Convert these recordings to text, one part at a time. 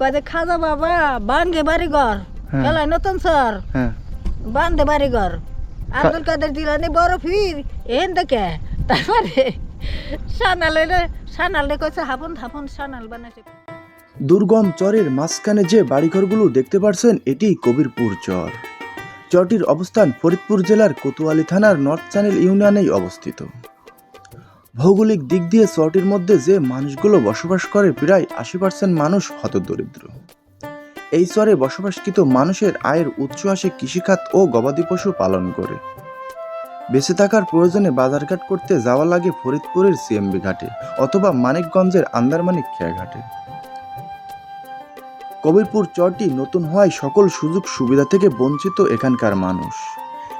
কয় খাজা বাবা বান্ধে বাড়ি ঘর হ্যাঁ। নতুন স্যার বান্ধে বাড়ি ঘর আব্দুল কাদের জিলানি বড় ফির। এন দেখে। তারপরে সানাল সানাল কইছে হাফন হাফন সানাল বানাইছে। দুর্গম চরের মাঝখানে যে বাড়িঘরগুলো দেখতে পারছেন এটি কবিরপুর চর। চরটির অবস্থান ফরিদপুর জেলার কোতোয়ালি থানার নর্থ চ্যানেল ইউনিয়নেই অবস্থিত। ভৌগোলিক দিক দিয়ে চরটির মধ্যে যে মানুষগুলো বসবাস করে প্রায় আশি পার্সেন্ট মানুষ হতদরিদ্র। এই চরে বসবাসকৃত মানুষের আয়ের উৎস আসে কৃষিখাত ও গবাদি পশু পালন করে। বেঁচে থাকার প্রয়োজনে বাজারঘাট করতে যাওয়া লাগে ফরিদপুরের সিএমবি ঘাটে অথবা মানিকগঞ্জের আন্দারমানিক খেয়া ঘাটে। কবিরপুর চরটি নতুন হওয়ায় সকল সুযোগ সুবিধা থেকে বঞ্চিত এখানকার মানুষ।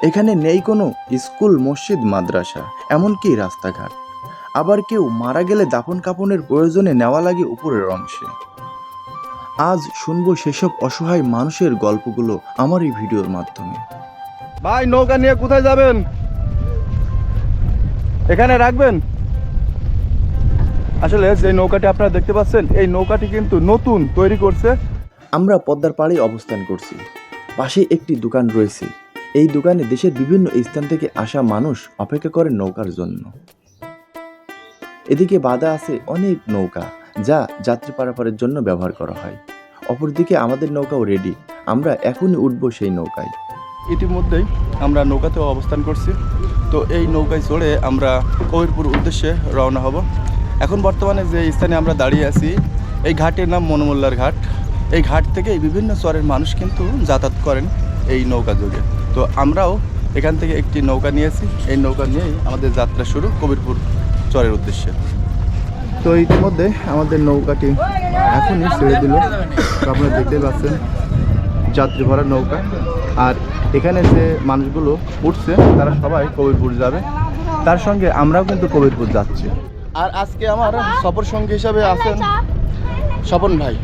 এখানে নেই কোনো স্কুল, মসজিদ, মাদ্রাসা, এমনকি রাস্তাঘাট। আবার কেউ মারা গেলে দাফন কাপনের প্রয়োজনে নেওয়া লাগে উপরের অংশে। আজ শুনব সেসব অসহায় মানুষের গল্পগুলো আমার এই ভিডিওর মাধ্যমে। ভাই নৌকা নিয়ে কোথায় যাবেন? এখানে রাখবেন? আসলে যে নৌকাটি আপনারা দেখতে পাচ্ছেন এই নৌকাটি কিন্তু নতুন তৈরি করছে। আমরা পদ্মার পাড়ে অবস্থান করছি। পাশে একটি দোকান রয়েছে। এই দোকানে দেশের বিভিন্ন স্থান থেকে আসা মানুষ অপেক্ষা করে নৌকার জন্য। এদিকে বাধা আছে অনেক নৌকা, যা যাত্রী পারাপারের জন্য ব্যবহার করা হয়। অপরদিকে আমাদের নৌকাও রেডি আমরা এখনই উঠবো সেই নৌকায়। ইতিমধ্যেই আমরা নৌকাতেও অবস্থান করছি। তো এই নৌকায় চড়ে আমরা কবিরপুর উদ্দেশ্যে রওনা হব। এখন বর্তমানে যে স্থানে আমরা দাঁড়িয়ে আছি, এই ঘাটের নাম মনোমোল্লার ঘাট। এই ঘাট থেকে বিভিন্ন চরের মানুষ কিন্তু যাতায়াত করেন এই নৌকা যোগে। তো আমরাও এখান থেকে একটি নৌকা নিয়েছি। এই নৌকা নিয়েই আমাদের যাত্রা শুরু কবিরপুর চরের উদ্দেশ্যে। তো ইতিমধ্যে আমাদের নৌকাটি এখনই ছেড়ে দিল। আপনারা দেখতেই পাচ্ছেন যাত্রী ভরা নৌকা। আর এখানে যে মানুষগুলো উঠছে তারা সবাই কবিরপুর যাবে। তার সঙ্গে আমরাও কিন্তু কবিরপুর যাচ্ছি। আর আজকে আমার সফর সঙ্গী হিসাবে আছেন স্বপন ভাই।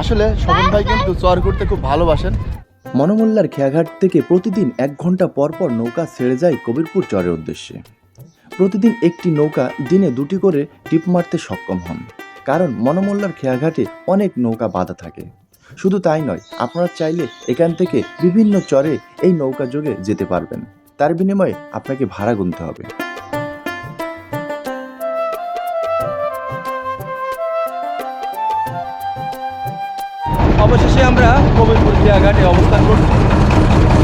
আসলে স্বপন ভাই কিন্তু চর করতে খুব ভালোবাসেন। মনোমোল্লার খেয়াঘাট থেকে প্রতিদিন এক ঘণ্টা পর পর নৌকা ছেড়ে যায় কবিরপুর চরের উদ্দেশ্যে। প্রতিদিন একটি নৌকা দিনে দুটি করে টিপ মারতে সক্ষম হন, কারণ মনোমোল্লার খেয়াঘাটে অনেক নৌকা বাঁধা থাকে। শুধু তাই নয়, আপনারা চাইলে এখান থেকে বিভিন্ন চরে এই নৌকা যোগে যেতে পারবেন। তার বিনিময়ে আপনাকে ভাড়া গুনতে হবে। অবশেষে আমরা কবিরপুর ঘাটে অবস্থান করছি।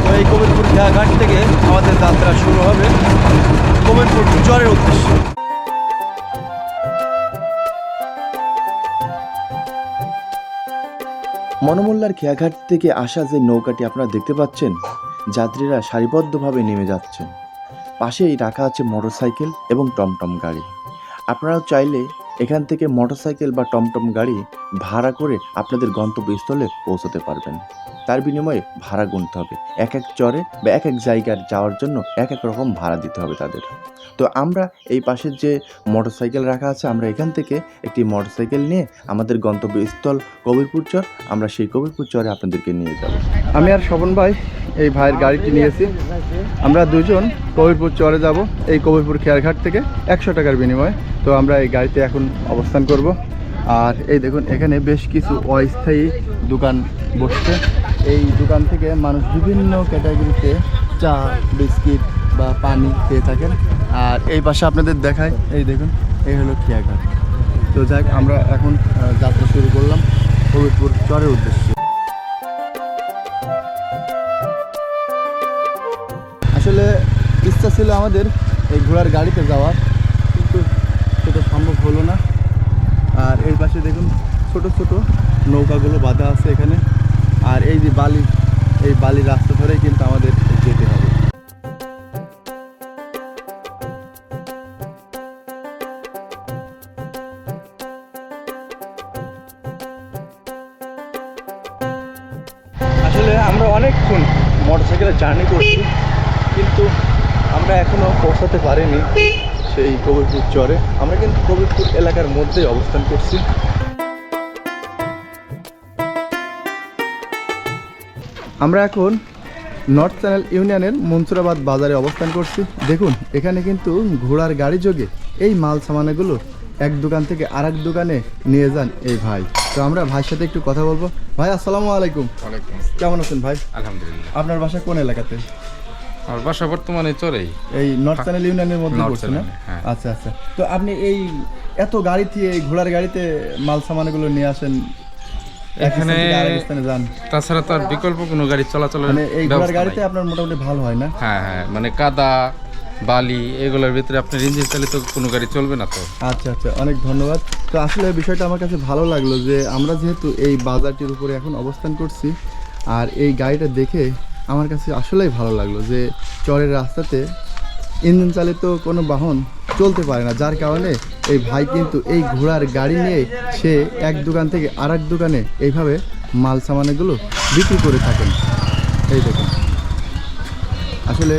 তো এই কবিরপুর ঘাট থেকে আমাদের যাত্রা শুরু হবে। কবিরপুর চরের উদ্দেশ্যে। মনোমোল্লার খেয়াঘাট থেকে আসা যে নৌকাটি আপনারা দেখতে পাচ্ছেন, যাত্রীরা সারিবদ্ধভাবে নেমে যাচ্ছেন। পাশেই রাখা আছে মোটরসাইকেল এবং টমটম গাড়ি। আপনারাও চাইলে এখান থেকে মোটরসাইকেল বা টমটম গাড়ি ভাড়া করে আপনাদের গন্তব্যস্থলে পৌঁছতে পারবেন। তার বিনিময়ে ভাড়া গুনতে হবে। এক এক চরে বা এক এক জায়গার যাওয়ার জন্য এক এক রকম ভাড়া দিতে হবে তাদের। তো আমরা এই পাশের যে মোটরসাইকেল রাখা আছে, আমরা এখান থেকে একটি মোটরসাইকেল নিয়ে আমাদের গন্তব্যস্থল কবিরপুর চর, আমরা সেই কবিরপুর চরে আপনাদেরকে নিয়ে যাব। আমি আর স্বপন ভাই এই ভাইয়ের গাড়িটি নিয়েছি। আমরা দুজন কবিরপুর চরে যাব, এই কবিরপুর খেয়ারঘাট থেকে একশো টাকার বিনিময়ে। তো আমরা এই গাড়িতে এখন অবস্থান করব। আর এই দেখুন, এখানে বেশ কিছু অস্থায়ী দোকান বসছে। এই দোকান থেকে মানুষ বিভিন্ন ক্যাটাগরিতে চা, বিস্কিট বা পানি পেয়ে থাকেন। আর এই পাশে আপনাদের দেখায়, এই দেখুন, এই হলো খেয়াঘাট। তো যাক, আমরা এখন যাত্রা শুরু করলাম কবিরপুর চরের উদ্দেশ্যে। আসলে ইচ্ছা ছিল আমাদের এই ঘোড়ার গাড়িতে যাওয়ার, কিন্তু সেটা সম্ভব হলো না। আর এর পাশে দেখুন ছোট ছোট নৌকাগুলো বাঁধা আছে এখানে। আর এই যে বালি, এই বালি রাস্তা ধরেই কিন্তু আমাদের যেতে হবে। আসলে আমরা অনেকক্ষণ মোটরসাইকেলে জার্নি করছি, কিন্তু আমরা এখনও পৌঁছাতে পারিনি। সেই কবিরপুর চরে। আমরা কিন্তু কবিরপুর এলাকার মধ্যেই অবস্থান করছি। আমরা এখন নর্থ চ্যানেল ইউনিয়নের মনসুরাবাদ বাজারে অবস্থান করছি। দেখুন এখানে কিন্তু ঘোড়ার গাড়ি যোগে এই মাল সামানাগুলো এক দোকান থেকে আরেক দোকানে নিয়ে যান এই ভাই। তো তো আমরা ভাইয়ের সাথে একটু কথা বলব। ভাই আসসালামু আলাইকুম। কেমন আছেন ভাই? আলহামদুলিল্লাহ। আপনার বাসা কোন এলাকাতে? আমার বাসা বর্তমানে চরেই। এই নর্থ চ্যানেল ইউনিয়নের মধ্যে পড়ছে না? হ্যাঁ। আচ্ছা আচ্ছা। তো আপনি এই এত গাড়িতে এই ঘোড়ার গাড়িতে মাল সামানগুলো নিয়ে আসেন এখানে যান। তাছাড়া তো আর বিকল্প কোনো গাড়ি চলাচলের মানে এই ঘোড়ার গাড়িতে আপনার মোটামুটি ভালো হয় না? হ্যাঁ হ্যাঁ। মানে কাদা বালি এগুলোর ভিতরে আপনার ইঞ্জিন চালিত কোনো গাড়ি চলবে না তো। আচ্ছা আচ্ছা। অনেক ধন্যবাদ। তো আসলে বিষয়টা আমার কাছে ভালো লাগল যে আমরা যেহেতু এই বাজারটির উপরে এখন অবস্থান করছি আর এই গাড়িটা দেখে আমার কাছে আসলেই ভালো লাগল যে চরের রাস্তাতে ইঞ্জিন চালিত কোনো বাহন চলতে পারে না। যার কারণে এই ভাই কিন্তু এই ঘোড়ার গাড়ি নিয়ে সে এক দোকান থেকে আর দোকানে এইভাবে মাল সামানগুলো বিক্রি করে থাকেন। এই দেখুন। আসলে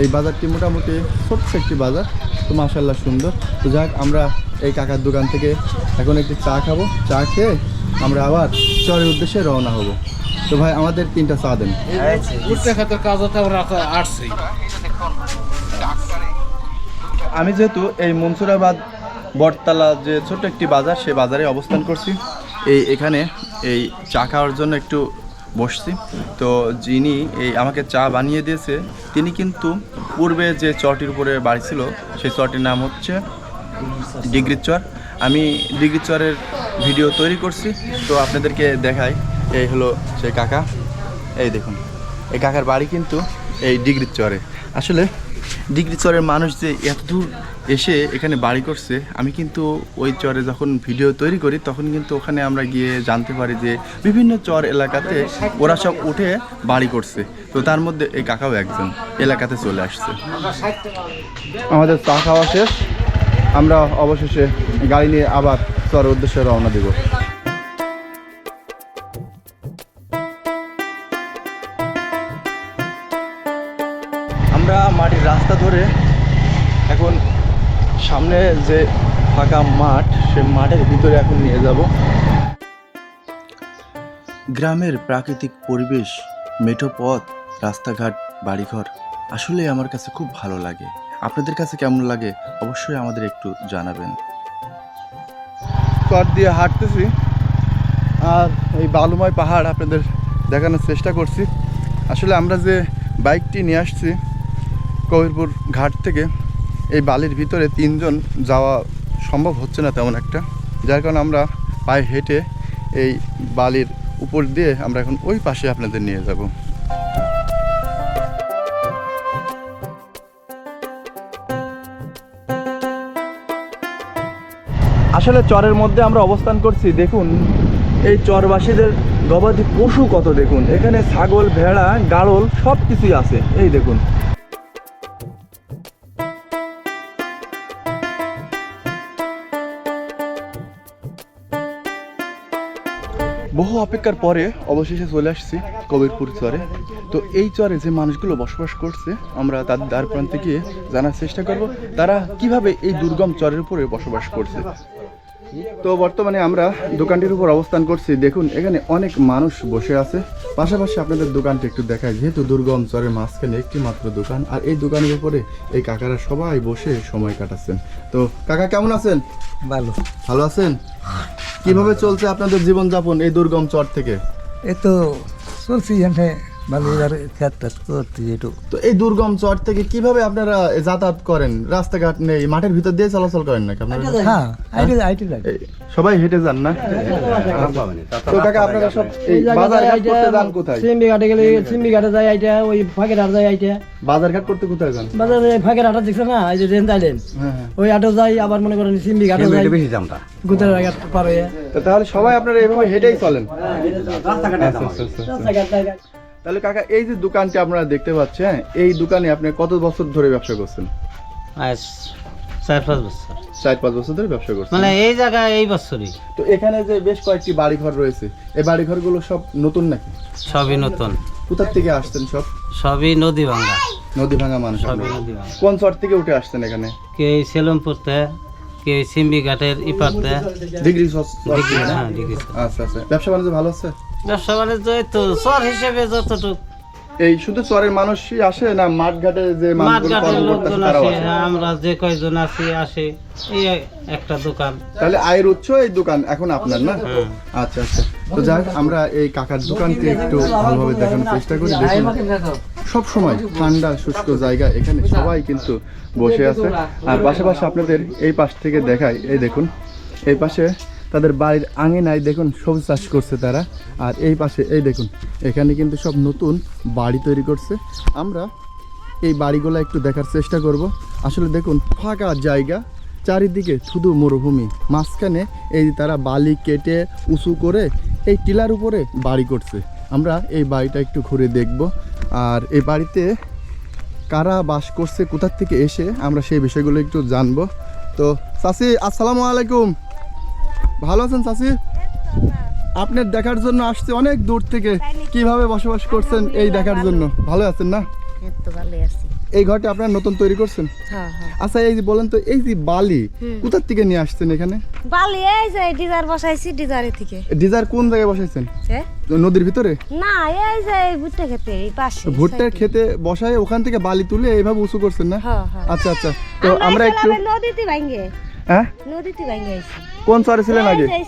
এই বাজারটি মোটামুটি ছোট্ট একটি বাজার, তো মাসাল্লাহ সুন্দর। তো যাক, আমরা এই কাকার দোকান থেকে এখন একটি চা খাব। চা খেয়ে আমরা আবার চরের উদ্দেশ্যে রওনা হব। তো ভাই আমাদের তিনটা চা দেন। আমি যেহেতু এই মনসুরাবাদ বটতলা যে ছোট একটি বাজার সেই বাজারে অবস্থান করছি। এই এখানে এই চা খাওয়ার জন্য একটু বসছি। তো যিনি এই আমাকে চা বানিয়ে দিয়েছে তিনি কিন্তু পূর্বে যে চরটির উপরে বাড়ি ছিল সেই চরটির নাম হচ্ছে ডিগ্রি চর। আমি ডিগ্রি চরের ভিডিও তৈরি করছি। তো আপনাদেরকে দেখাই, এই হলো সেই কাকা। এই দেখুন, এই কাকার বাড়ি কিন্তু এই ডিগ্রির চরে। আসলে ডিগ্রি চরের মানুষ যে এত দূর এসে এখানে বাড়ি করছে, আমি কিন্তু ওই চরে যখন ভিডিও তৈরি করি, তখন কিন্তু ওখানে আমরা গিয়ে জানতে পারি যে বিভিন্ন চর এলাকাতে ওরা সব উঠে বাড়ি করছে। তো তার মধ্যে এই কাকাও একজন, এলাকাতে চলে আসছে। আমাদের চা খাওয়া শেষ। আমরা অবশেষে গাড়ি নিয়ে আবার চরের উদ্দেশ্যে রওনা দেব। আমরা মাটির রাস্তা ধরে এখন সামনে যে ফাঁকা মাঠ, সে মাঠের ভিতরে এখন নিয়ে যাব। গ্রামের প্রাকৃতিক পরিবেশ, মেঠো পথ, রাস্তাঘাট, বাড়িঘর আসলে আমার কাছে খুব ভালো লাগে। আপনাদের কাছে কেমন লাগে অবশ্যই আমাদের একটু জানাবেন। চর দিয়ে হাঁটতেছি, আর এই বালুময় পাহাড় আপনাদের দেখানোর চেষ্টা করছি। আসলে আমরা যে বাইকটি নিয়ে আসছি, কবিরপুর ঘাট থেকে, এই বালির ভিতরে তিনজন যাওয়া সম্ভব হচ্ছে না তেমন একটা। যার কারণে আমরা পায়ে হেঁটে এই বালির উপর দিয়ে আমরা এখন ওই পাশে আপনাদের নিয়ে যাব। আসলে চরের মধ্যে আমরা অবস্থান করছি। দেখুন, এই চরবাসীদের গবাদি পশু কত দেখুন। এখানে ছাগল, ভেড়া গাড়ল সব কিছুই আছে। এই দেখুন। বহু অপেক্ষার পরে অবশেষে চলে আসছি কবিরপুর চরে। তো এই চরে যে মানুষগুলো বসবাস করছে, আমরা তাদের দ্বার প্রান্তে গিয়ে জানার চেষ্টা করব, তারা কীভাবে এই দুর্গম চরের উপরে বসবাস করছে। তো বর্তমানে আমরা দোকানটির উপর অবস্থান করছি। দেখুন এখানে অনেক মানুষ বসে আছে। পাশাপাশি আপনাদের দোকানটি একটু দেখায় যেহেতু দুর্গম চরের মাঝখানে একটি মাত্র দোকান আর এই দোকানের উপরে এই কাকারা সবাই বসে সময় কাটাচ্ছেন। তো কাকা কেমন আছেন? ভালো। ভালো আছেন? কীভাবে চলছে আপনাদের জীবনযাপন এই দুর্গম চর থেকে? এ তো চলছি এখানে। একটু তো এই দুর্গম চর থেকে কীভাবে আপনারা যাতায়াত করেন? রাস্তাঘাট নেই মাঠের ভিতর দিয়ে চলাচল করেন নাকি আপনারা? হ্যাঁ সবাই হেঁটে যান না? তো কাকা আপনারা সব এই বাজার ঘাট করতে যান কোথায়? সিম্বি ঘাটে গেলে সিম্বি ঘাটে যায় আইটা ওই ফাঁকের হাট যায় আইটা। বাজার ঘাট করতে কোথায় যান? বাজারে ফাঁকের হাটা দেখছ না এই যে হ্যাঁ হ্যাঁ। ওই হাটে যাই আবার মনে করেন সিম্বি ঘাটে যাই। গুতের ঘাট পার হয়ে। তাহলে সবাই আপনারা এভাবে হেঁটেই চলেন। তাহলে কাকা এই যে দোকানটি আপনারা দেখতে পাচ্ছেন এই দোকানে আপনি কত বছর ধরে ব্যবসা করছেন? আজ চার পাঁচ বছর। চার পাঁচ বছর ধরে ব্যবসা করছেন? মানে এই জায়গায় এই বছরই। তো এখানে যে বেশ কয়েকটি বাড়িঘর রয়েছে এই বাড়িঘরগুলো সব নতুন নাকি? সবই নতুন। কোথার থেকে আসছেন সব? সবই নদী ভাঙ্গা নদী ভাঙা মানুষ সবই নদী ভাঙ্গা কোন চর থেকে উঠে আসছেন এখানে? কে সেলমপুরতে কে সিম্বি ঘাটের ইপারতে। ডিগ্রি? হ্যাঁ ডিগ্রি আচ্ছা আচ্ছা। ব্যবসা বাণিজ্য ভালো আছে? ব্যবসা বাণিজ্য এই তো চর হিসেবে যতটুক। এই শুধু চরের মানুষই আসে না মাঠ ঘাটে যে লোকজন আসে আমরা যে কয়জন আছি আসে এই একটা দোকান। তাহলে আয়ের উৎস এই দোকান এখন আপনার না? হ্যাঁ। আচ্ছা আচ্ছা। তো যাক আমরা এই কাকার দোকানকে একটু ভালোভাবে দেখানোর চেষ্টা করি দেখুন সব সময় ঠান্ডা শুষ্ক জায়গা এখানে সবাই কিন্তু বসে আছে। আর পাশাপাশি আপনাদের এই পাশ থেকে দেখাই এই দেখুন এই পাশে তাদের বাড়ির আঙিনায় দেখুন সবজি চাষ করছে তারা। আর এই পাশে, এই দেখুন, এখানে কিন্তু সব নতুন বাড়ি তৈরি করছে। আমরা এই বাড়িগুলো একটু দেখার চেষ্টা করব। আসলে দেখুন, ফাঁকা জায়গা, চারিদিকে শুধু মরুভূমি। মাঝখানে এই তারা বালি কেটে উঁচু করে এই টিলার উপরে বাড়ি করছে। আমরা এই বাড়িটা একটু ঘুরে দেখব। আর এই বাড়িতে কারা বাস করছে, কোথার থেকে এসে, আমরা সেই বিষয়গুলো একটু জানব। তো চাষি আসসালামু আলাইকুম। ভালো আছেন চাষি আপনার দেখার জন্য আসছে অনেক দূর থেকে। কীভাবে বসবাস করছেন এই দেখার জন্য? ভালো আছেন না? এই ঘরটা আপনার নতুন তৈরি করছেন? হ্যাঁ হ্যাঁ। আচ্ছা এই যে বলেন তো এই যে বালি কোথার থেকে নিয়ে আসছেন এখানে? বালি এই যে ডিজার বসাইছি ডিজারের থেকে। ডিজার কোন জায়গায় বসাইছেন? নদীর ভিতরে? না এই যে ভুট্টা খেতে এই পাশে ভুট্টার খেতে বসায় ওখান থেকে বালি তুলে এইভাবে উঁচু করছেন না? হ্যাঁ আচ্ছা আচ্ছা। তো আমরা একটু নদীতে ভাঙ্গে হ্যাঁ? আইছি। কোন চরে ছিলেন আগে? এই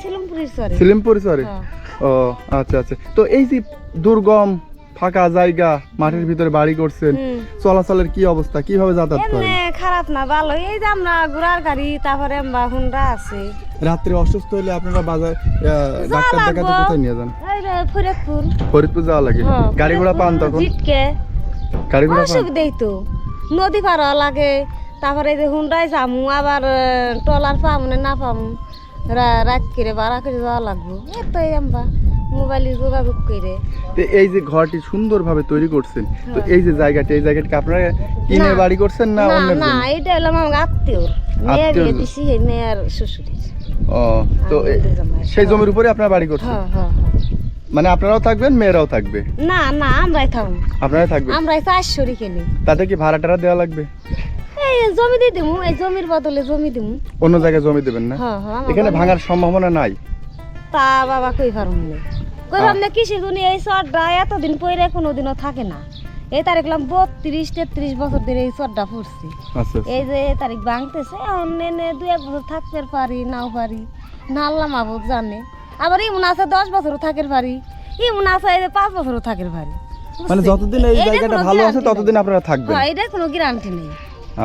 সরে হ্যাঁ। ও আচ্ছা আচ্ছা। তো এই যে দুর্গম ফাঁকা জায়গা মাঠের ভিতরে বাড়ি করছেন চলাচলের কি অবস্থা? কীভাবে যাতায়াত করেন? খারাপ না ভালো। এই যে আমরা ঘোড়ার গাড়ি তারপরে আমরা হুন্ডা আছে। রাত্রে অসুস্থ হলে আপনারা বাজার ডাক্তার। দেখাতে কোথায় নিয়ে যান? ফরিদপুর। ফরিদপুর যাওয়া লাগে? হ্যাঁ, গাড়ি ঘোড়া পান তখন? গাড়ি ঘোড়া পান অসুবিধাই তো। নদী পার লাগে। তারপরে যে হুন্ডায় যামু আবার টলার পামু না না পামু রা- রাত করে বাড়া করে যাওয়া লাগবো। এতই আমরা মোবাইলে যোগাযোগ করে তো এই যে ঘরটি সুন্দরভাবে তৈরি করছেন তো এই যে জায়গাটি এই জায়গাটি আপনারা কিনে হ্যাঁ। বাড়ি করছেন না না না এটা হলো আমার আত্মীয় মেয়ে আত্মীয়র বিয়ে দিছি মেয়ের শ্বশুরের। ও তো। সেই জমির উপরে আপনারা বাড়ি করছেন? হ্যাঁ হ্যাঁ। হ্যাঁ। মানে আপনারাও থাকবেন মেয়েরাও থাকবে? না না আমরাই থাকব আপনারাই থাকবেন? আমরাই চাষ শরী খেলি। তাতে কি ভাড়া টাড়া দেওয়া লাগবে? জমি দিয়ে দিমু এই জমির বদলে জমি দিমু। অন্য জায়গায় জমি দেবেন না? হ্যাঁ হ্যাঁ এখানে ভাঙার সম্ভাবনা নাই। তা বাবা কই পারুম না কই পারুম না কিসের জন্য এই চরটা এতদিন পরে কোনোদিনও থাকে না। এই তারিখ বত্রিশ তেত্রিশ বছর ধরে এই চরটা পড়ছে। আচ্ছা এই যে তারিখ ভাঙতেছে এখন দু এক বছর থাকতে পারি নাও পারি। না আল্লাহ জানে। আবার ইমন আছে দশ বছরও থাকের পারি। ইমন আছে এই যে পাঁচ বছরও থাকের পারি। মানে যতদিন এই জায়গাটা ভালো আছে ততদিন আপনারা থাকবেন। হ্যাঁ এটার কোনো গ্যারান্টি নেই।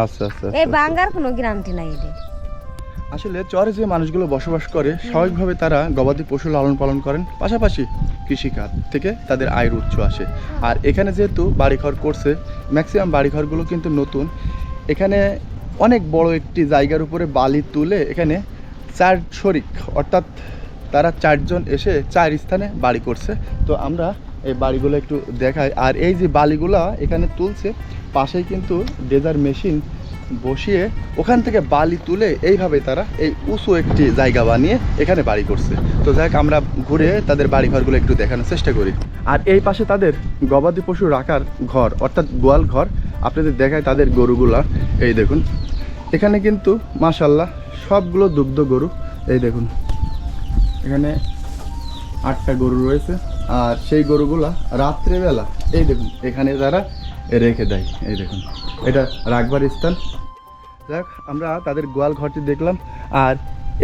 আচ্ছা আচ্ছা এই আচ্ছা। বাঙ্গার কোনো গ্যারান্টি নাই আসলে চরে যে মানুষগুলো বসবাস করে স্বাভাবিকভাবে তারা গবাদি পশু লালন পালন করেন পাশাপাশি কৃষিকাজ থেকে তাদের আয়ের উৎস আসে। আর এখানে যেহেতু বাড়িঘর করছে ম্যাক্সিমাম বাড়িঘরগুলো কিন্তু নতুন। এখানে অনেক বড় একটি জায়গার উপরে বালি তুলে এখানে চার শরিক অর্থাৎ তারা চারজন এসে চার স্থানে বাড়ি করছে। তো আমরা এই বাড়িগুলো একটু দেখাই। আর এই যে বালিগুলা এখানে তুলছে পাশেই কিন্তু ডেজার মেশিন বসিয়ে ওখান থেকে বালি তুলে এইভাবে তারা এই উঁচু একটি জায়গা বানিয়ে এখানে বাড়ি করছে। তো যাক আমরা ঘুরে তাদের বাড়ি ঘরগুলো একটু দেখানোর চেষ্টা করি। আর এই পাশে তাদের গবাদি পশু রাখার ঘর, অর্থাৎ গোয়াল ঘর, আপনাদের দেখায় তাদের গরুগুলা। এই দেখুন, এখানে কিন্তু মাশাল্লাহ সবগুলো দুগ্ধ গরু। এই দেখুন, এখানে আটটা গরু রয়েছে। আর সেই গরুগুলা রাত্রেবেলা, এই দেখুন, এখানে তারা রেখে দেয় এই দেখুন। এটা রাখবার স্থান। যাক আমরা তাদের গোয়াল ঘরটি দেখলাম। আর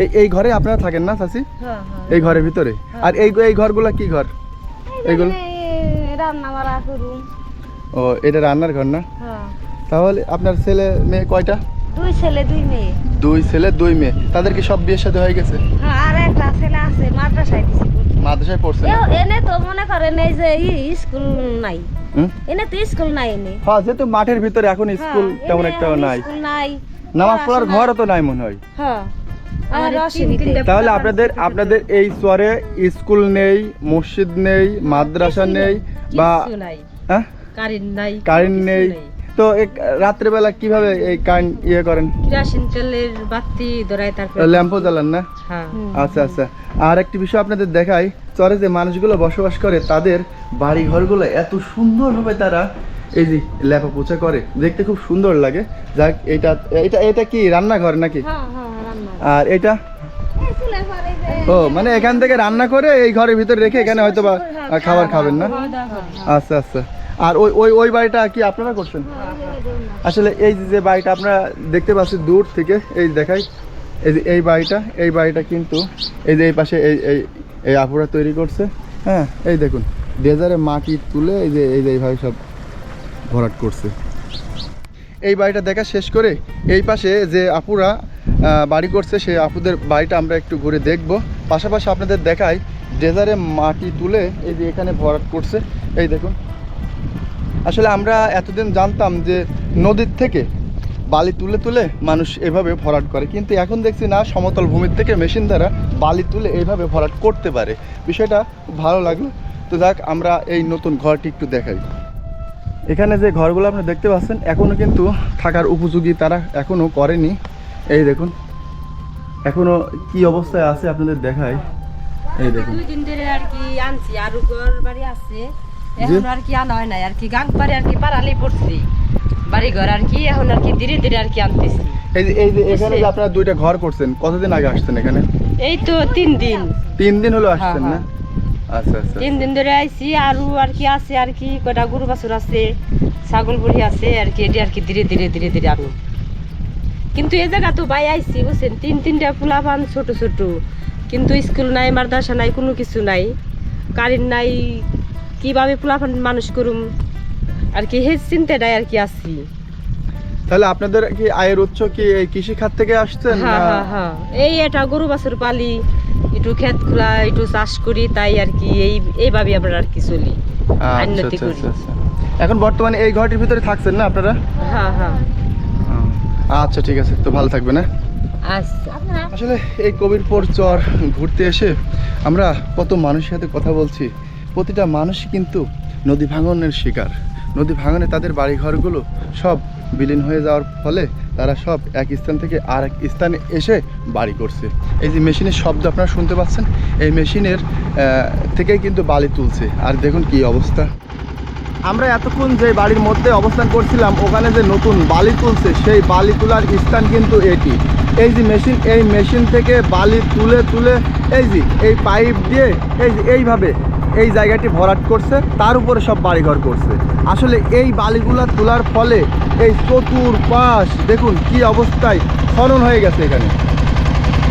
এই এই ঘরে আপনারা থাকেন না চাষি হ্যাঁ হ্যাঁ। এই ঘরের ভিতরে? আর এই এই ঘরগুলা কি ঘর? এইগুলো? করুন ও এটা রান্নার ঘর না? হ্যাঁ। তাহলে আপনার ছেলে মেয়ে কয়টা? দুই ছেলে দুই মেয়ে। দুই ছেলে দুই মেয়ে। তাদের কি সব বিয়ের সাথে হয়ে গেছে? হ্যাঁ আর একটা ছেলে আছে মাদ্রাসায় দিছি। মাদ্রাসায় পড়ছে না? এনে তো মনে করেন এই যে স্কুল নাই। এনে তো স্কুল নাই এনে। হ্যাঁ যেহেতু মাঠের ভিতরে এখন স্কুল হ্যাঁ, তেমন একটা নাই। নাই। নামাজ পড়ার ঘরও তো নাই মনে হয়। হ্যাঁ তাহলে আপনাদের আপনাদের এই চরে স্কুল নেই মসজিদ নেই মাদ্রাসা নেই বা হ্যাঁ? কারেন্ট কারেন্ট নেই। তো রাত্রেবেলা কীভাবে এই কারেন্ট ইয়ে করেন? কেরাসিন তেলের বাতি ধরায় তারপর ল্যাম্পও জ্বালান না? হ্যাঁ। আচ্ছা আচ্ছা। আর একটি বিষয় আপনাদের দেখাই। চরে যে মানুষগুলো বসবাস করে তাদের বাড়ি ঘরগুলো এত সুন্দরভাবে তারা এই যে লেপা পোছা করে। দেখতে খুব সুন্দর লাগে। যাক এটা এটা এটা কি রান্নাঘর নাকি? হ্যাঁ হ্যাঁ আর এটা? ও মানে এখান থেকে রান্না করে এই ঘরের ভিতরে রেখে এখানে হয়তো বা খাবার খাবেন না? আচ্ছা আচ্ছা। আর ওই ওই ওই বাড়িটা কি আপনারা করছেন? আসলে এই যে- যে বাড়িটা আপনারা দেখতে পাচ্ছি দূর থেকে এই দেখাই এই যে এই বাড়িটা এই বাড়িটা কিন্তু এই যে এই পাশে এই এই এই আপুরা তৈরি করছে। হ্যাঁ এই দেখুন ডেজারে মাটি তুলে এই যে এই যে এইভাবে সব ভরাট করছে। এই বাড়িটা দেখা শেষ করে এই পাশে যে আপুরা বাড়ি করছে সেই আপুদের বাড়িটা আমরা একটু ঘুরে দেখব। পাশাপাশি আপনাদের দেখাই ডেজারে মাটি তুলে এই যে এখানে ভরাট করছে। এই দেখুন আসলে আমরা এতদিন জানতাম যে নদীর থেকে বালি তুলে তুলে মানুষ এভাবে ভরাট করে। কিন্তু এখন দেখছি না, সমতল ভূমির থেকে মেশিন দ্বারা বালি তুলে এইভাবে ভরাট করতে পারে। বিষয়টা ভালো লাগল। তো যাক, আমরা এই নতুন ঘরটি একটু দেখাই। এখানে যে ঘরগুলো আপনি দেখতে পাচ্ছেন এখনও কিন্তু থাকার উপযোগী তারা এখনও করেনি। এই দেখুন। এখনও কি অবস্থায় আছে আপনাদের দেখাই। এই দেখুন। দুই দিন ধরে আর কি আনছি, আর ঘর বাড়ি আছে। এখন আর কি আনা হয় নাই আর কি গাং পারে আর কি পারালি পড়ছি। বাড়ি ঘর আর কি এখন আর কি ধীরে ধীরে আর কি আনতেছি। এই যে এই যে এখানে যে আপনারা দুইটা ঘর করছেন কতদিন আগে আসছেন এখানে? এই তো তিন দিন। তিন দিন হলো আসছেন না? হ্যাঁ, আচ্ছা আচ্ছা তিন দিন ধরে আইছি আরও আর কি আছে আর কি কয়টা গরু বাছুর আছে ছাগল বুড়ি আছে আর কি এটি আর কি ধীরে ধীরে ধীরে ধীরে আনো। কিন্তু এই জায়গা তো বাই আইছি বুঝছেন? তিন তিনটা পোলা পান ছোট ছোট। কিন্তু স্কুল নাই মাদ্রাসা নাই কোনো কিছু নাই। কারেন্ট নাই কীভাবে পোলা পান মানুষ করুম? আর কি সেই চিন্তাটাই আর কি আছি। তাহলে আপনাদের কি আয়ের উৎস কি এই কৃষি খাত থেকে আসছেন হ্যাঁ হ্যাঁ হ্যাঁ। এই এটা গরু বাছুর পালি একটু ক্ষেত খোলা একটু চাষ করি তাই আর কি এই এইভাবে আমরা আর কি চলি উন্নতি আচ্ছা, করি। আচ্ছা, আচ্ছা। এখন বর্তমানে এই ঘরটির ভিতরে থাকছেন না আপনারা? হ্যাঁ হ্যাঁ। আচ্ছা ঠিক আছে তো ভালো থাকবে না আচ্ছা। আসলে এই কবিরপুর চর ঘুরতে এসে আমরা কত মানুষের সাথে কথা বলছি প্রতিটা মানুষই কিন্তু নদী ভাঙনের শিকার। নদী ভাঙনে তাদের বাড়িঘরগুলো সব বিলীন হয়ে যাওয়ার ফলে তারা সব এক স্থান থেকে আর এক স্থানে এসে বাড়ি করছে। এই যে মেশিনের শব্দ আপনারা শুনতে পাচ্ছেন, এই মেশিনের থেকেই কিন্তু বালি তুলছে। আর দেখুন কি অবস্থা। আমরা এতক্ষণ যে বাড়ির মধ্যে অবস্থান করছিলাম, ওখানে যে নতুন বালি তুলছে, সেই বালি তোলার স্থান কিন্তু এটি। এই যে মেশিন, এই মেশিন থেকে বালি তুলে তুলে এই যে এই পাইপ দিয়ে, এই যে এইভাবে এই জায়গাটি ভরাট করছে, তার উপরে সব বাড়িঘর করছে। আসলে এই বালিগুলা তোলার ফলে এই চতুর পাশ দেখুন কি অবস্থায় খনন হয়ে গেছে এখানে।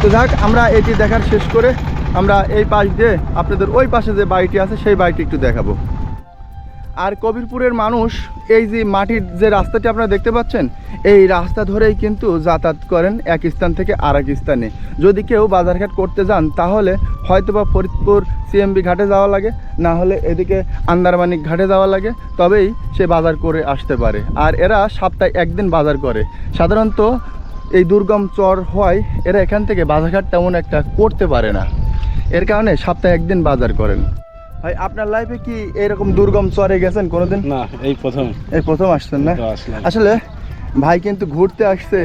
তো যাক, আমরা এটি দেখার শেষ করে আমরা এই পাশ দিয়ে আপনাদের ওই পাশে যে বাড়িটি আছে, সেই বাড়িটি একটু দেখাবো। আর কবিরপুরের মানুষ এই যে মাটির যে রাস্তাটি আপনারা দেখতে পাচ্ছেন, এই রাস্তা ধরেই কিন্তু যাতায়াত করেন এক স্থান থেকে আর এক স্থানে। যদি কেউ বাজারঘাট করতে যান, তাহলে হয়তোবা ফরিদপুর সিএমবি ঘাটে যাওয়া লাগে, না হলে এদিকে আন্দারমানিক ঘাটে যাওয়া লাগে, তবেই সে বাজার করে আসতে পারে। আর এরা সপ্তাহে একদিন বাজার করে। সাধারণত এই দুর্গম চর হওয়ায় এরা এখান থেকে বাজারঘাট তেমন একটা করতে পারে না। এর কারণে সপ্তাহে একদিন বাজার করেন। ভাই আপনার লাইফে কি এরকম দুর্গম চরে গেছেন কোনোদিন? না এই প্রথম। এই প্রথম আসছেন না? আসলে ভাই কিন্তু ঘুরতে আসছে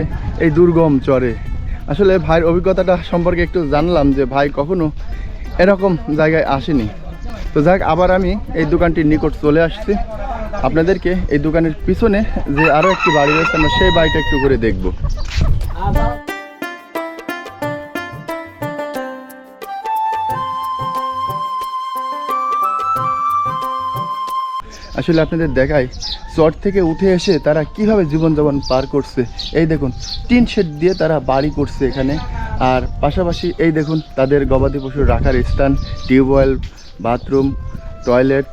এই দুর্গম চরে। আসলে ভাইয়ের অভিজ্ঞতাটা সম্পর্কে একটু জানলাম যে ভাই কখনো এরকম জায়গায় আসেনি। তো যাক আবার আমি এই দোকানটির নিকট চলে আসছি। আপনাদেরকে এই দোকানের পিছনে যে আরও একটি বাড়ি রয়েছে আমরা সেই বাড়িটা একটু ঘুরে দেখব। আসলে আপনাদের দেখাই চট থেকে উঠে এসে তারা কীভাবে জীবনযাপন পার করছে। এই দেখুন, টিন শেড দিয়ে তারা বাড়ি করছে এখানে। আর পাশাপাশি এই দেখুন, তাদের গবাদি পশুর রাখার স্থান, টিউবওয়েল, বাথরুম, টয়লেট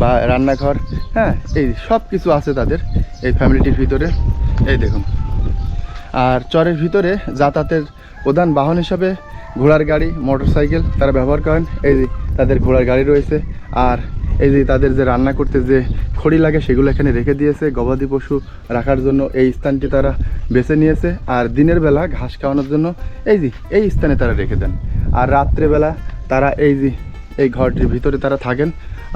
বা রান্নাঘর হ্যাঁ এই সব কিছু আছে তাদের এই ফ্যামিলিটির ভিতরে। এই দেখুন। আর চরের ভিতরে যাতায়াতের প্রধান বাহন হিসাবে ঘোড়ার গাড়ি, মোটরসাইকেল তারা ব্যবহার করেন। এই তাদের ঘোড়ার গাড়ি রয়েছে। আর এই যে তাদের যে রান্না করতে যে খড়ি লাগে, সেগুলো এখানে রেখে দিয়েছে। গবাদি পশু রাখার জন্য এই স্থানটি তারা বেছে নিয়েছে। আর দিনের বেলা ঘাস খাওয়ানোর জন্য এই যে, এই স্থানে তারা রেখে দেন। আর রাত্রেবেলা তারা এই যে, এই ঘরটির ভিতরে তারা থাকেন।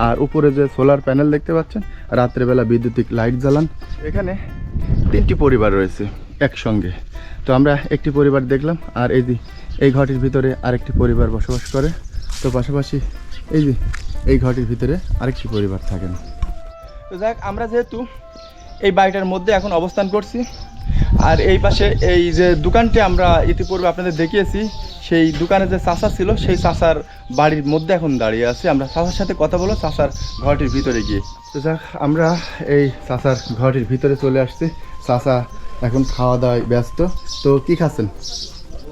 আর উপরে যে সোলার প্যানেল দেখতে পাচ্ছেন রাত্রেবেলা বিদ্যুতিক লাইট জ্বালান। এখানে তিনটি পরিবার রয়েছে একসঙ্গে। তো আমরা একটি পরিবার দেখলাম, আর এই যে, এই ঘরটির ভিতরে আরেকটি পরিবার বসবাস করে। তো পাশাপাশি এই যে এই ঘরটির ভিতরে আরেকটি পরিবার থাকেন। তো যাক আমরা যেহেতু এই বাড়িটার মধ্যে এখন অবস্থান করছি আর এই পাশে এই যে দোকানটি আমরা ইতিপূর্বে আপনাদের দেখিয়েছি সেই দোকানে যে চাষা ছিল সেই চাষার বাড়ির মধ্যে এখন দাঁড়িয়ে আছি। আমরা চাষার সাথে কথা বলো চাষার ঘরটির ভিতরে গিয়ে। তো যাক আমরা এই চাষার ঘরটির ভিতরে চলে আসছি। চাষা এখন খাওয়া দাওয়ায় ব্যস্ত। তো কি খাচ্ছেন?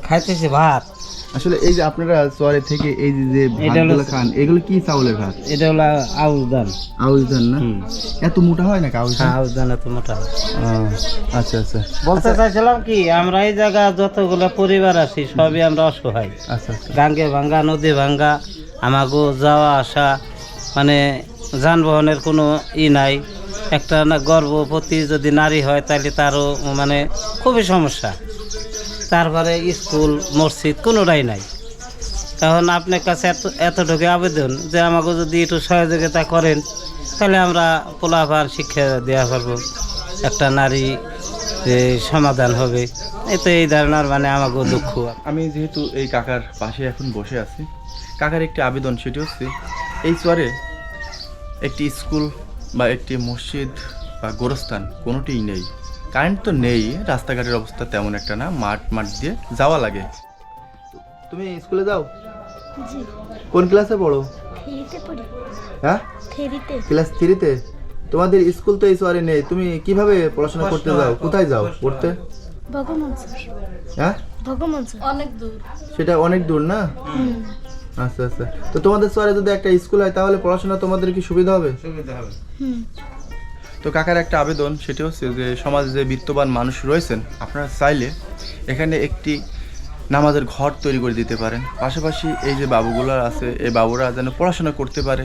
খাইতেছি ভাত। আসলে এই যে আপনারা চরে থেকে এই যে যে ভাতগুলো খান এগুলো কি চাউলের ভাত? এটা হলো আউশ ধান। আউশ ধান না? এত মোটা হয় নাকি আউশ ধান? হ্যাঁ আউশ ধান এত মোটা আহ, আচ্ছা আচ্ছা। বলতে চাইছিলাম কি আমরা এই জায়গা যতগুলো পরিবার আছি সবই আমরা অসহায়। আচ্ছা আচ্ছা। গাঙ্গে ভাঙ্গা নদী ভাঙ্গা আমাগো যাওয়া আসা মানে যানবাহনের কোনো ই নাই। একটা না গর্ভবতী যদি নারী হয় তাহলে তারও মানে খুবই সমস্যা। তারপরে স্কুল, মসজিদ, কোনোটাই নাই। তখন আপনার কাছে এত এতটুকু আবেদন যে আমাকে যদি একটু সহযোগিতা করেন, তাহলে আমরা পোলাপান শিক্ষা দেওয়া পারব। একটা নারী যে সমাধান হবে এতে এই ধারণার মানে আমাকে দুঃখ। আমি যেহেতু এই কাকার পাশে এখন বসে আছি, কাকার একটি আবেদন সেটি হচ্ছে, এই চরে একটি স্কুল বা একটি মসজিদ বা গোরস্থান কোনোটিই নেই। কারেন্ট তো নেই রাস্তাঘাটের অবস্থা তেমন একটা না মাঠ মাঠ দিয়ে যাওয়া লাগে। তুমি স্কুলে যাও? কোন ক্লাসে পড়ো? হ্যাঁ? ক্লাস থ্রিতে? তোমাদের স্কুল তো এই চরে নেই তুমি কীভাবে পড়াশোনা করতে যাও? কোথায় যাও পড়তে? হ্যাঁ? সেটা অনেক দূর না? আচ্ছা আচ্ছা। তো তোমাদের শহরে যদি একটা স্কুল হয় তাহলে পড়াশোনা তোমাদের কি সুবিধা হবে? তো কাকার একটা আবেদন, সেটি হচ্ছে যে সমাজে যে বিত্তবান মানুষ রয়েছেন, আপনারা চাইলে এখানে একটি নামাজের ঘর তৈরি করে দিতে পারেন। পাশাপাশি এই যে বাবুগুলো আছে, এই বাবুরা যেন পড়াশোনা করতে পারে,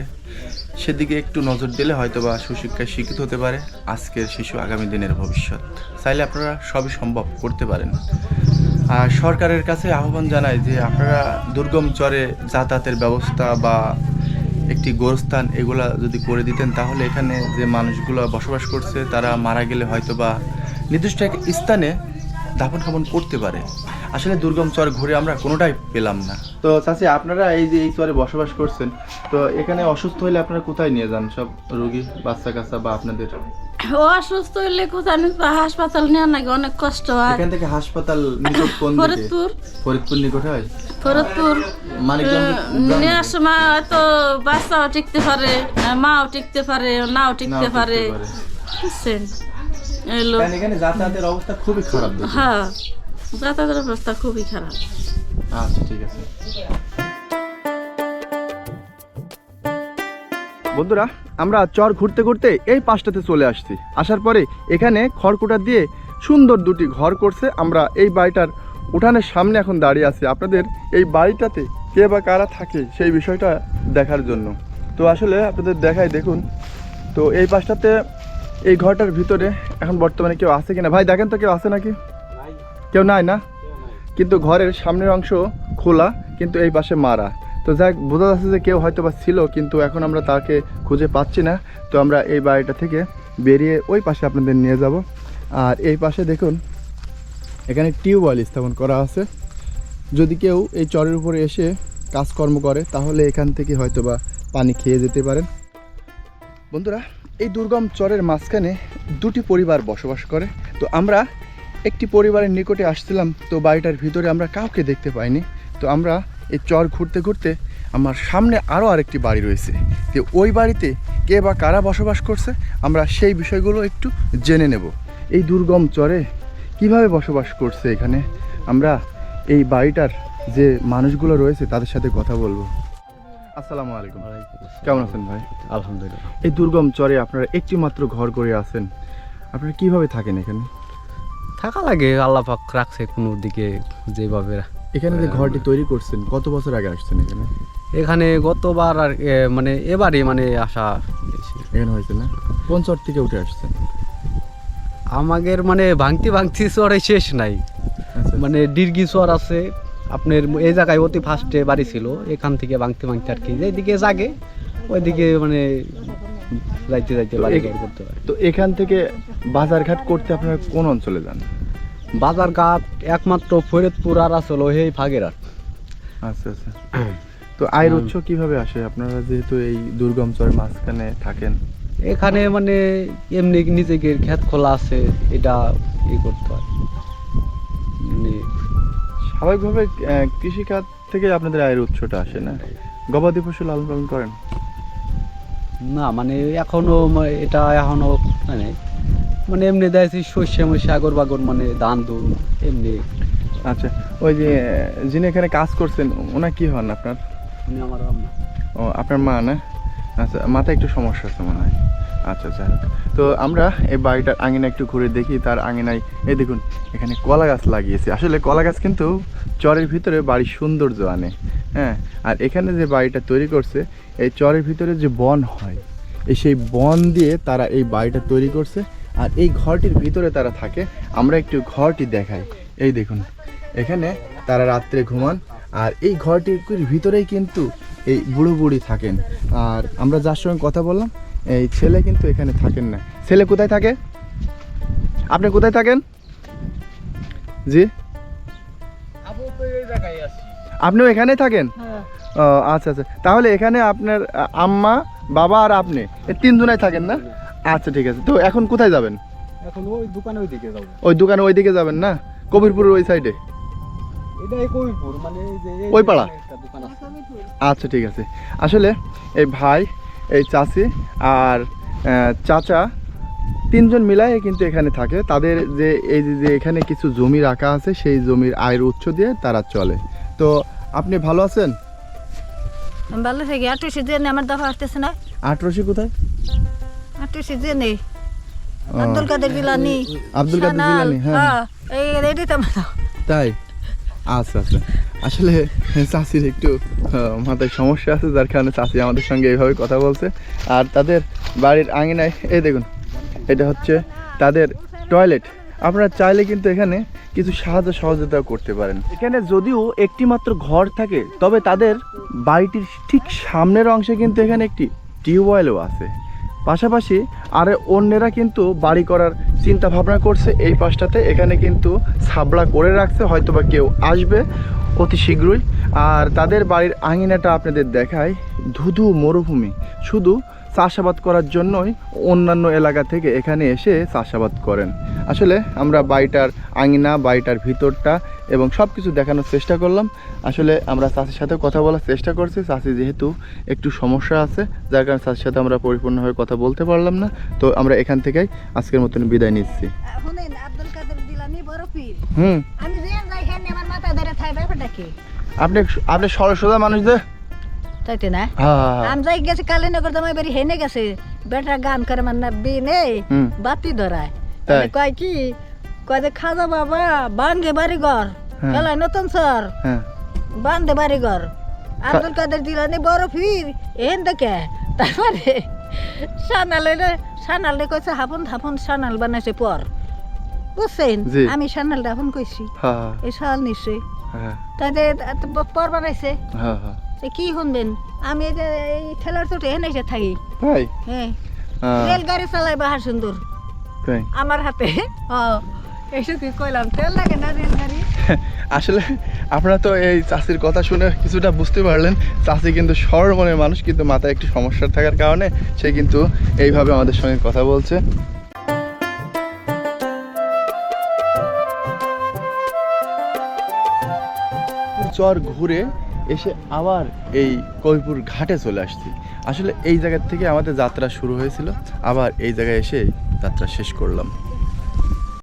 সেদিকে একটু নজর দিলে হয়তো বা সুশিক্ষায় শিক্ষিত হতে পারে আজকের শিশু আগামী দিনের ভবিষ্যৎ। চাইলে আপনারা সবই সম্ভব করতে পারেন। আর সরকারের কাছে আহ্বান জানাই যে আপনারা দুর্গম চরে যাতায়াতের ব্যবস্থা বা একটি গোরস্থান এগুলা যদি করে দিতেন, তাহলে এখানে যে মানুষগুলো বসবাস করছে, তারা মারা গেলে হয়তো বা নির্দিষ্ট এক স্থানে দাফন খাপন করতে পারে। আসলে দুর্গম চর ঘুরে আমরা কোনোটাই পেলাম না। তো চাচি, আপনারা এই যে এই চরে বসবাস করছেন, তো এখানে অসুস্থ হলে আপনারা কোথায় নিয়ে যান সব রুগী বাচ্চা কাচ্চা বা আপনাদের? অসুস্থ হইলে কোথায়? হাসপাতাল নেওয়া নাকি অনেক কষ্ট হয়। এখান থেকে হাসপাতাল নিকট কোন দিকে? ফরিদপুর। ফরিদপুর নিকট হয়? ফরিদপুর। নেওয়ার সময় হয়তো বাচ্চাও টিকতে পারে মাও টিকতে পারে নাও টিকতে পারে। বুঝছেন এখানে যাতায়াতের অবস্থা খুবই খারাপ হ্যাঁ যাতায়াতের অবস্থা খুবই খারাপ। আচ্ছা ঠিক আছে। বন্ধুরা আমরা চর ঘুরতে ঘুরতে এই পাশটাতে চলে আসছি। আসার পরে এখানে খড়কুটা দিয়ে সুন্দর দুটি ঘর করছে আমরা। এই বাড়িটার উঠানের সামনে এখন দাঁড়িয়ে আছি। আপনাদের এই বাড়িটাতে কে বা কারা থাকে সেই বিষয়টা দেখার জন্য। তো আসলে আপনাদের দেখাই দেখুন। তো এই পাশটাতে এই ঘরটার ভিতরে এখন বর্তমানে কেউ আছে কিনা? ভাই দেখেন তো কেউ আছে নাকি? কেউ নাই না? কিন্তু ঘরের সামনের অংশ খোলা কিন্তু এই পাশে মারা। তো যাক, বোঝা যাচ্ছে যে কেউ হয়তো বা ছিল, কিন্তু এখন আমরা তাকে খুঁজে পাচ্ছি না। তো আমরা এই বাড়িটা থেকে বেরিয়ে ওই পাশে আপনাদের নিয়ে যাব। আর এই পাশে দেখুন, এখানে টিউবওয়েল স্থাপন করা আছে। যদি কেউ এই চরের উপরে এসে কাজকর্ম করে, তাহলে এখান থেকে হয়তো বা পানি খেয়ে যেতে পারেন। বন্ধুরা, এই দুর্গম চরের মাঝখানে দুটি পরিবার বসবাস করে। তো আমরা একটি পরিবারের নিকটে আসছিলাম, তো বাড়িটার ভিতরে আমরা কাউকে দেখতে পাইনি। তো আমরা এই চর ঘুরতে ঘুরতে আমার সামনে আরও আরেকটি বাড়ি রয়েছে। যে ওই বাড়িতে কে বা কারা বসবাস করছে আমরা সেই বিষয়গুলো একটু জেনে নেব। এই দুর্গম চরে কীভাবে বসবাস করছে এখানে? আমরা এই বাড়িটার যে মানুষগুলো রয়েছে তাদের সাথে কথা বলব। আসসালামু আলাইকুম। কেমন আছেন ভাই? আলহামদুলিল্লাহ। এই দুর্গম চরে আপনারা একটি মাত্র ঘর করে আছেন। আপনারা কীভাবে থাকেন এখানে? থাকা লাগে আল্লাহ পাক রাখছে কোনো দিকে যেভাবে এখানে যে ঘরটি তৈরি করছেন কত বছর আগে আসছেন এখানে? এখানে গতবার আর এ, মানে এবারই মানে আসা। এখানে হয়েছে না? কোন চর থেকে উঠে আসছেন? আমাদের মানে ভাঙতি ভাঙতি চরে শেষ নাই। আচ্ছা। মানে ডিরগি চর আছে আপনার এই জায়গায় অতি ফার্স্টে বাড়ি ছিল এখান থেকে ভাঙতে ভাঙতে আর কি। যেদিকে জাগে ওইদিকে মানে যাইতে যাইতে বাড়ি এ- ঘর করতে হয়। তো এখান থেকে বাজারঘাট করতে আপনারা কোন অঞ্চলে যান? বাজার ঘাট একমাত্র ফরিদপুর আর আসলো এই ফাগেরাট আচ্ছা আচ্ছা। তো আয়ের উৎস কীভাবে আসে? আপনারা যেহেতু এই দুর্গম চরের মাঝখানে থাকেন। এখানে মানে এমনি নিজেকে ক্ষেত খোলা আছে এটা ই করতে হয়। মানে স্বাভাবিকভাবে কৃষিখাত থেকে আপনাদের আয়ের উৎসটা আসে না? গবাদি পশু লালন পালন করেন? না মানে এখনও এটা এখনও মানে মানে এমনি দেখছি শস্য মস্য আগর বাগর মানে ধান দুন এমনি। আচ্ছা ওই যে যিনি এখানে কাজ করছেন ওনা কি হন আপনার? উনি আমার আম্মা। ও আপনার মা না? আচ্ছা মাথায় একটু সমস্যা আছে মনে হয়। আচ্ছা আচ্ছা তো আমরা এই বাড়িটার আঙিনা একটু ঘুরে দেখি তার আঙিনায় এই দেখুন এখানে কলা গাছ লাগিয়েছে। আসলে কলা গাছ কিন্তু চরের ভিতরে বাড়ির সৌন্দর্য আনে হ্যাঁ? আর এখানে যে বাড়িটা তৈরি করছে এই চরের ভিতরে যে বন হয় এই সেই বন দিয়ে তারা এই বাড়িটা তৈরি করছে। আর এই ঘরটির ভিতরে তারা থাকে আমরা একটু ঘরটি দেখাই। এই দেখুন এখানে তারা রাত্রে ঘুমান আর এই ঘরটির ভিতরেই কিন্তু এই বুড়ো বুড়ি থাকেন। আর আমরা যার সঙ্গে কথা বললাম এই ছেলে কিন্তু এখানে থাকেন না। ছেলে কোথায় থাকে? আপনি কোথায় থাকেন? জি? আপনিও এখানেই থাকেন? হ্যাঁ। আচ্ছা আচ্ছা। তাহলে এখানে আপনার আম্মা বাবা আর আপনি এই তিনজনাই থাকেন না? আচ্ছা ঠিক আছে। তো এখন কোথায় যাবেন? এখন ওই দোকানে ওই দিকে যাব। ওই দোকানে ওই দিকে যাবেন না? কবিরপুরের ওই সাইডে এটা কবিরপুর মানে এই যে ওই পাড়া? একটা দোকান আছে। আচ্ছা ঠিক আছে। আসলে এই ভাই এই চাচি আর চাচা তিনজন মিলাই কিন্তু এখানে থাকে। তাদের যে এই যে- যে এখানে কিছু জমি রাখা আছে সেই জমির আয়ের উৎস দিয়ে তারা চলে। তো আপনি ভালো আছেন? আমি ভালো থাকি। আটুসি জেনে আমার দফা আসতেছে না। আটরশি কোথায়? জেনে আব্দুল কাদের জিলানি আব্দুল কাদের হ্যাঁ। হ্যাঁ এই রেডি তো তাই? আচ্ছা আচ্ছা। আসলে চাষির একটু মাথায় সমস্যা আছে যার কারণে চাষি আমাদের সঙ্গে এইভাবে কথা বলছে। আর তাদের বাড়ির আঙিনায় এই দেখুন এটা হচ্ছে তাদের টয়লেট আপনারা চাইলে কিন্তু এখানে কিছু সাহায্য সহযোগিতা করতে পারেন। এখানে যদিও একটি মাত্র ঘর থাকে তবে তাদের বাড়িটির ঠিক সামনের অংশে কিন্তু এখানে একটি টিউবওয়েলও আছে। পাশাপাশি আর অন্যেরা কিন্তু বাড়ি করার চিন্তা ভাবনা করছে এই পাশটাতে। এখানে কিন্তু ছাবড়া করে রাখছে হয়তো বা কেউ আসবে অতি শীঘ্রই। আর তাদের বাড়ির আঙিনাটা আপনাদের দেখায় ধুধু মরুভূমি। শুধু চাষাবাদ করার জন্যই অন্যান্য এলাকা থেকে এখানে এসে চাষাবাদ করেন। আসলে আমরা বাড়িটার আঙিনা বাড়িটার ভিতরটা এবং সব কিছু দেখানোর চেষ্টা করলাম। আসলে আমরা চাষির সাথে কথা বলার চেষ্টা করছি। চাষি যেহেতু একটু সমস্যা আছে যার কারণে চাষির সাথে আমরা পরিপূর্ণভাবে কথা বলতে পারলাম না। তো আমরা এখান থেকেই আজকের মতন বিদায় নিচ্ছি। হুম। আপনি আপনি সরসোজা মানুষ যে। তাইতে না আমি যাই গেছে কালীনগর জামাই বাড়ি হেনে গেছে বেটা গান করে মানে বিনে। বাতি ধরায় কয় কি কয় যে খাজা বাবা বান্ধে বাড়ি ঘর। এলাই নতুন স্যার বান্ধে বাড়ি ঘর আব্দুল কাদের জিলানি বড় ফির এন দেখে তারপরে সানাল সানালে কইছে হাফন হাফন সানাল বানাইছে পর বুঝছেন আমি সানালটা হাফন কইছি এই সাল নিশ্চয় তাদের পর বানাইছে কি শুনবেন? আমি এই এই ঠেলার চোটে এসে থাকি। তাই? হ্যাঁ। রেলগাড়ি চালাই বাহার সুন্দর। আমার হাতে। কি কইলাম তেল লাগে না রেলগাড়ি? আসলে আপনারা তো এই চাষির কথা শুনে কিছুটা বুঝতে পারলেন। চাষি কিন্তু সরল মনের মানুষ কিন্তু মাথায় একটু সমস্যা থাকার কারণে সে কিন্তু এইভাবে আমাদের সঙ্গে কথা বলছে। চর ঘুরে এসে আবার এই কৈপুর ঘাটে চলে আসছি। আসলে এই জায়গার থেকে আমাদের যাত্রা শুরু হয়েছিল, আবার এই জায়গায় এসে যাত্রা শেষ করলাম।